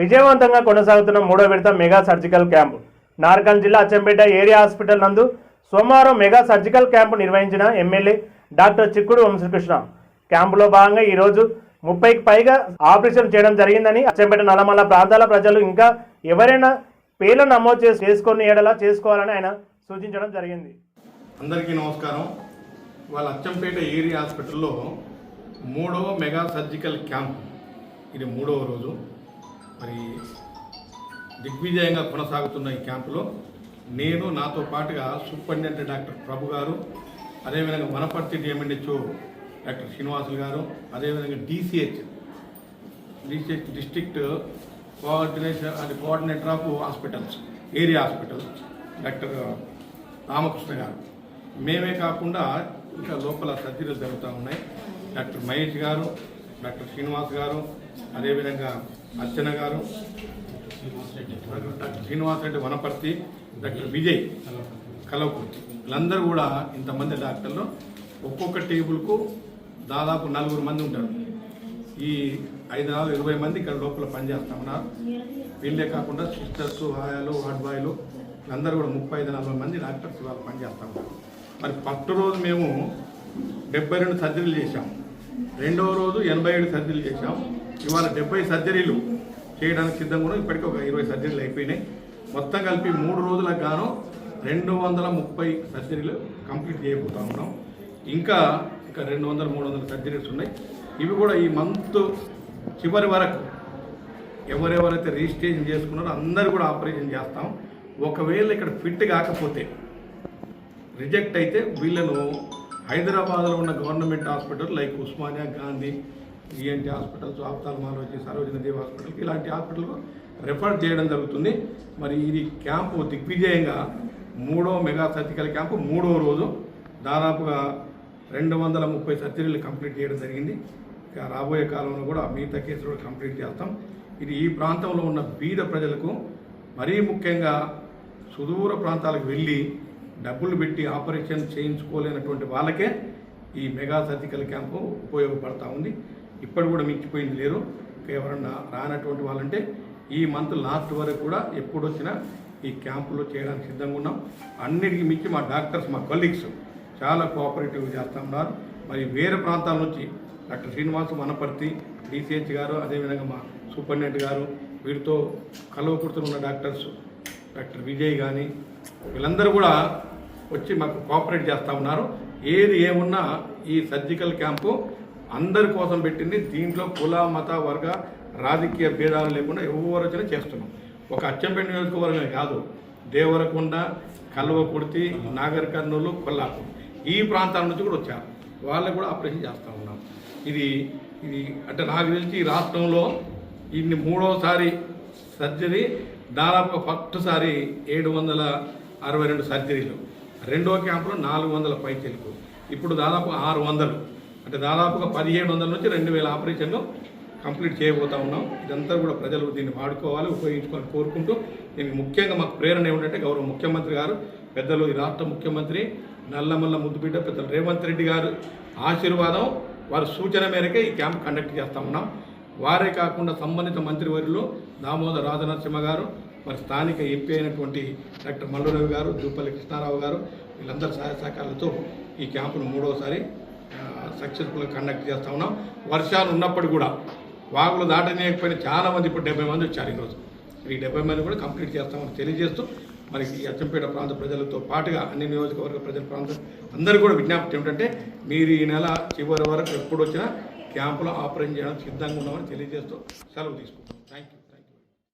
విజయవంతంగా కొనసాగుతున్న మూడో విడత మెగా సర్జికల్ క్యాంపు. నార్కల్ జిల్లా అచ్చంపేట ఏరియా హాస్పిటల్ నందు సోమవారం మెగా సర్జికల్ క్యాంపు నిర్వహించిన ఎమ్మెల్యే డాక్టర్ చిక్కుడు వంశకృష్ణ. క్యాంపులో భాగంగా ఈరోజు ముప్పైకి పైగా ఆపరేషన్ చేయడం జరిగిందని అచ్చంపేట నల్లమల్ల ప్రాంతాల ప్రజలు ఇంకా ఎవరైనా పేర్లు నమోదు చేసి చేసుకొని ఏడలా చేసుకోవాలని ఆయన సూచించడం జరిగింది. అందరికీ నమస్కారం. వాళ్ళ అచ్చంపేట ఏరియా హాస్పిటల్లో మూడవ మెగా సర్జికల్ క్యాంప్. ఇది మూడవ రోజు. మరి దిగ్విజయంగా కొనసాగుతున్న ఈ క్యాంపులో నేను నాతో పాటుగా సూపరింటెండెంట్ డాక్టర్ ప్రభు గారు అదేవిధంగా వనపర్తి డిఎంఎన్హెచ్ఓ డాక్టర్ శ్రీనివాసులు గారు అదేవిధంగా డిసిహెచ్ డిసిహెచ్ డిస్ట్రిక్ట్ కోఆర్డినేషన్ అది coordinator of hospitals area hospital doctor Ramakrishna garu. మేమే కాకుండా ఇంకా లోపల సర్జరీలు జరుగుతూ ఉన్నాయి. డాక్టర్ మహేష్ గారు డాక్టర్ శ్రీనివాస్ గారు అదేవిధంగా అర్చన గారు డాక్టర్ శ్రీనివాస్ రెడ్డి వనపర్తి డాక్టర్ విజయ్ కలవకుర్తి. వీళ్ళందరూ కూడా ఇంతమంది డాక్టర్లు. ఒక్కొక్క టేబుల్కు దాదాపు నలుగురు మంది ఉంటారు. ఈ ఐదు నాలుగు ఇరవై మంది ఇక్కడ లోపల పనిచేస్తా ఉన్నారు. వీళ్ళే కాకుండా సిస్టర్స్ హాయాలు వార్డ్ బాయ్లు అందరూ కూడా ముప్పై ఐదు నలభై మంది డాక్టర్స్ వాళ్ళు పనిచేస్తా ఉన్నారు. మరి ఫస్ట్ రోజు మేము డెబ్బై రెండు సర్జరీలు చేశాం. రెండవ రోజు ఎనభై ఏడు సర్జరీలు చేశాం. ఇవాళ డెబ్బై సర్జరీలు చేయడానికి సిద్ధంగా కూడా ఇప్పటికీ ఒక ఇరవై సర్జరీలు అయిపోయినాయి. మొత్తం కలిపి మూడు రోజులకు గాను రెండు వందల ముప్పై సర్జరీలు కంప్లీట్ చేయబోతా ఉన్నాం. ఇంకా ఇంకా రెండు వందల మూడు వందల సర్జరీస్ ఉన్నాయి. ఇవి కూడా ఈ మంత్ చివరి వరకు ఎవరెవరైతే రిజిస్ట్రేషన్ చేసుకున్నారో అందరూ కూడా ఆపరేషన్ చేస్తాం. ఒకవేళ ఇక్కడ ఫిట్ కాకపోతే రిజెక్ట్ అయితే వీళ్ళను హైదరాబాద్లో ఉన్న government hospital like Osmania Gandhi ENT hospitals ophthalmology Sarojini Devi హాస్పిటల్కి ఇలాంటి హాస్పిటల్కు రెఫర్ చేయడం జరుగుతుంది. మరి ఇది క్యాంపు దిగ్విజయంగా మూడో మెగా సర్జికల్ క్యాంపు మూడో రోజు దాదాపుగా రెండు వందల ముప్పై సర్జరీలు కంప్లీట్ చేయడం జరిగింది. ఇక రాబోయే కాలంలో కూడా మిగతా కేసులు కూడా కంప్లీట్ చేస్తాం. ఇది ఈ ప్రాంతంలో ఉన్న బీద ప్రజలకు మరీ ముఖ్యంగా సుదూర ప్రాంతాలకు వెళ్ళి డబ్బులు పెట్టి ఆపరేషన్ చేయించుకోలేనటువంటి వాళ్ళకే ఈ మెగా సర్జికల్ క్యాంపు ఉపయోగపడతా ఉంది. ఇప్పటి కూడా మించిపోయింది లేరు. ఎవరన్నా రానటువంటి వాళ్ళంటే ఈ మంత్ లాస్ట్ వరకు కూడా ఎప్పుడు వచ్చినా ఈ క్యాంపులో చేయడానికి సిద్ధంగా ఉన్నాం. అన్నిటికీ మించి మా డాక్టర్స్ మా కొలీగ్స్ చాలా కోఆపరేటివ్ చేస్తూ ఉన్నారు. మరి వేరే ప్రాంతాల నుంచి డాక్టర్ శ్రీనివాస్ వనపర్తి డిసిహెచ్ గారు అదేవిధంగా మా సూపరింటెండెంట్ గారు వీరితో కలవకుడుతున్న డాక్టర్స్ డాక్టర్ విజయ్ కానీ వీళ్ళందరూ కూడా వచ్చి మాకు కోఆపరేట్ చేస్తూ ఉన్నారు. ఏది ఏమున్నా ఈ సర్జికల్ క్యాంపు అందరి కోసం పెట్టింది. దీంట్లో కుల మత వర్గ రాజకీయ భేదాలు లేకుండా ఎవరు వచ్చినా చేస్తున్నాం. ఒక అచ్చంపేట నియోజకవర్గమే కాదు దేవరకొండ కల్వకుర్తి నాగర్ కర్నూలు కొల్లాపు ఈ ప్రాంతాల నుంచి కూడా వచ్చారు. వాళ్ళకు కూడా ఆపరేషన్ చేస్తూ ఉన్నాం. ఇది ఇది అంటే నాకు తెలిసి ఈ రాష్ట్రంలో ఇన్ని మూడోసారి సర్జరీ దాదాపు ఫస్ట్ సారి ఏడు వందల అరవై రెండు సర్జరీలు. రెండో క్యాంపులో నాలుగు వందల పైచీలకు. ఇప్పుడు దాదాపు ఆరు వందలు. అంటే దాదాపుగా పదిహేడు వందల నుంచి రెండు వేల ఆపరేషన్లు కంప్లీట్ చేయబోతా ఉన్నాం. ఇదంతా కూడా ప్రజలు దీన్ని వాడుకోవాలి ఉపయోగించుకోవాలని కోరుకుంటూ దీనికి ముఖ్యంగా మాకు ప్రేరణ ఏమిటంటే గౌరవ ముఖ్యమంత్రి గారు పెద్దలు ఈ రాష్ట్ర ముఖ్యమంత్రి నల్లమల్ల ముద్దుబిడ్డ పెద్దలు రేవంత్ రెడ్డి గారు ఆశీర్వాదం వారి సూచన మేరకే ఈ క్యాంప్ కండక్ట్ చేస్తా ఉన్నాం. వారే కాకుండా సంబంధిత మంత్రివర్యులు దామోదర్ రాజనరసింహ గారు మరి స్థానిక ఎంపీ అయినటువంటి డాక్టర్ మల్లురవి గారు దూపల్లి కృష్ణారావు గారు వీళ్ళందరి సహాయ సహకారాలతో ఈ క్యాంపును మూడవసారి సక్సెస్ఫుల్గా కండక్ట్ చేస్తా ఉన్నాం. వర్షాలు ఉన్నప్పుడు కూడా వాగులు దాటనీయకపోయిన చాలా మంది ఇప్పుడు డెబ్బై మంది వచ్చారు ఈరోజు. ఈ డెబ్బై మంది కూడా కంప్లీట్ చేస్తామని తెలియజేస్తూ మనకి ఈ అచ్చంపేట ప్రాంత ప్రజలతో పాటుగా అన్ని నియోజకవర్గ ప్రజల ప్రాంతం అందరూ కూడా విజ్ఞప్తి ఏమిటంటే మీరు ఈ నెల చివరి వరకు ఎప్పుడు వచ్చినా క్యాంపులో ఆపరేషన్ చేయడానికి సిద్ధంగా ఉన్నామని తెలియజేస్తూ సెలవు తీసుకుంటాం